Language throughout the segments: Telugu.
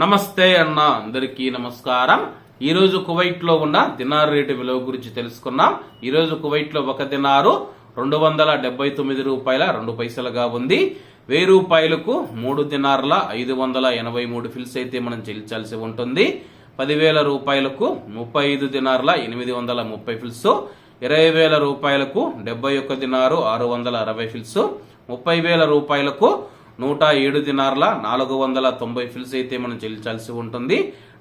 నమస్తే అన్న అందరికీ నమస్కారం. ఈరోజు కువైట్లో కువైట్లో ఉన్న దినార్ రేటు విలువ గురించి తెలుసుకున్నాం. ఈరోజు కువైట్లో కువైట్లో ఒక దినారు రెండు వందల డెబ్బై తొమ్మిది రూపాయల రెండు పైసలుగా ఉంది. వెయ్యి రూపాయలకు మూడు దినార్ల ఐదు వందల ఎనభై మూడు ఫిల్స్ అయితే మనం చెల్లించాల్సి ఉంటుంది. పదివేల రూపాయలకు ముప్పై ఐదు దినార్ల ఎనిమిది వందల ముప్పై ఫిల్స్. ఇరవై వేల రూపాయలకు డెబ్బై ఒక్క దినారు ఆరు వందల అరవై ఫిల్స్. ముప్పై వేల రూపాయలకు నూట ఏడు దినార్ల నాలుగు వందల తొంభై ఫిల్స్ అయితే మనం చెల్లించాల్సి ఉంటుంది.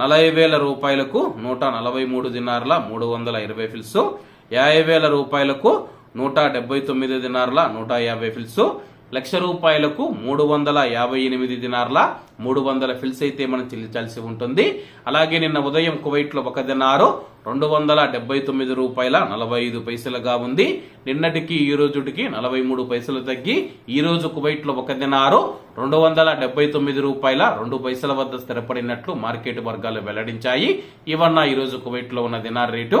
నలభై వేల రూపాయలకు నూట నలభై మూడు దినార్ల మూడు వందల ఇరవై ఫిల్స్. యాభై వేల రూపాయలకు నూట డెబ్బై తొమ్మిది దినార్ల నూట యాభై ఫిల్స్. లక్ష రూపాయలకు మూడు వందల యాభై ఎనిమిది దినార్ల మూడు వందల ఫిల్స్ అయితే మనం చెల్లించాల్సి ఉంటుంది. అలాగే నిన్న ఉదయం కువైట్లో ఒక దినారు రెండు వందల డెబ్బై తొమ్మిది రూపాయల నలభై ఐదు పైసలుగా ఉంది. నిన్నటికి ఈ రోజుటికి నలభై మూడు పైసలు తగ్గి ఈ రోజు కువైట్లో ఒక దినారు రెండు వందల డెబ్బై తొమ్మిది రూపాయల రెండు పైసల వద్ద స్థిరపడినట్లు మార్కెట్ వర్గాలు వెల్లడించాయి. ఇవన్న ఈ రోజు కువైట్లో ఉన్న దినార్ రేటు.